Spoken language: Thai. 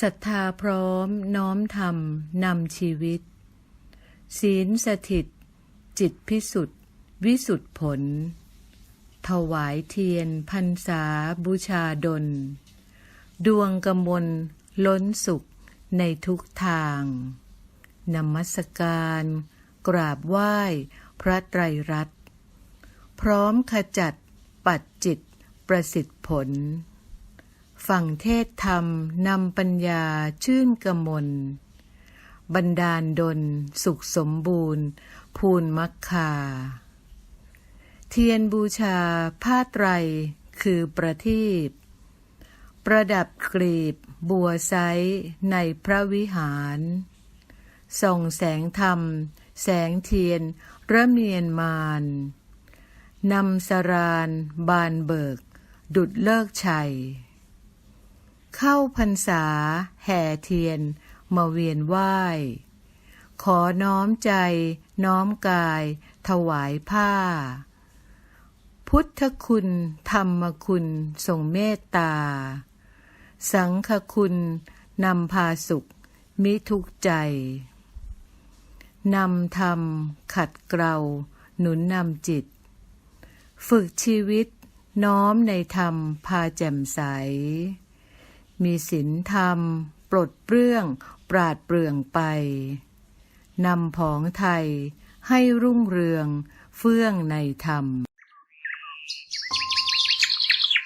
ศรัทธาพร้อมน้อมธรรมนำชีวิต ศีลสถิต จิตพิสุทธิ์วิสุทธิผล ถวายเทียนพรรษาบูชาดล ดวงกมลล้นสุขในทุกทางนมัสการ กราบไหว้พระไตรรัตน์พร้อมขจัดปัดจิตประสิทธิผลฟังเทศธรรมนำปัญญาชื่นกมล บันดาลดลสุขสมบูรณ์ ภูนมักคา เทียนบูชา ผ้าไตร คือประทีปประดับกลีบ บัวไซในพระวิหาร ส่องแสงธรรม แสงเทียน ระเมียนมานนำสรานบานเบิก ดุดเลิกชัย เข้าพรรษา แห่เทียน มาเวียนไหว้ ขอน้อมใจ น้อมกาย ถวายผ้า พุทธคุณธรรมคุณทรงเมตตา สังฆคุณนำพาสุข มิทุกใจ นำธรรม ขัดเกลาหนุนนำจิต ฝึกชีวิตน้อมในธรรมพาแจ่มใส มีศีลธรรม ปลดเปลื้องปราดเปรื่องไป นำผองไทยให้รุ่งเรืองเฟื่องในธรรม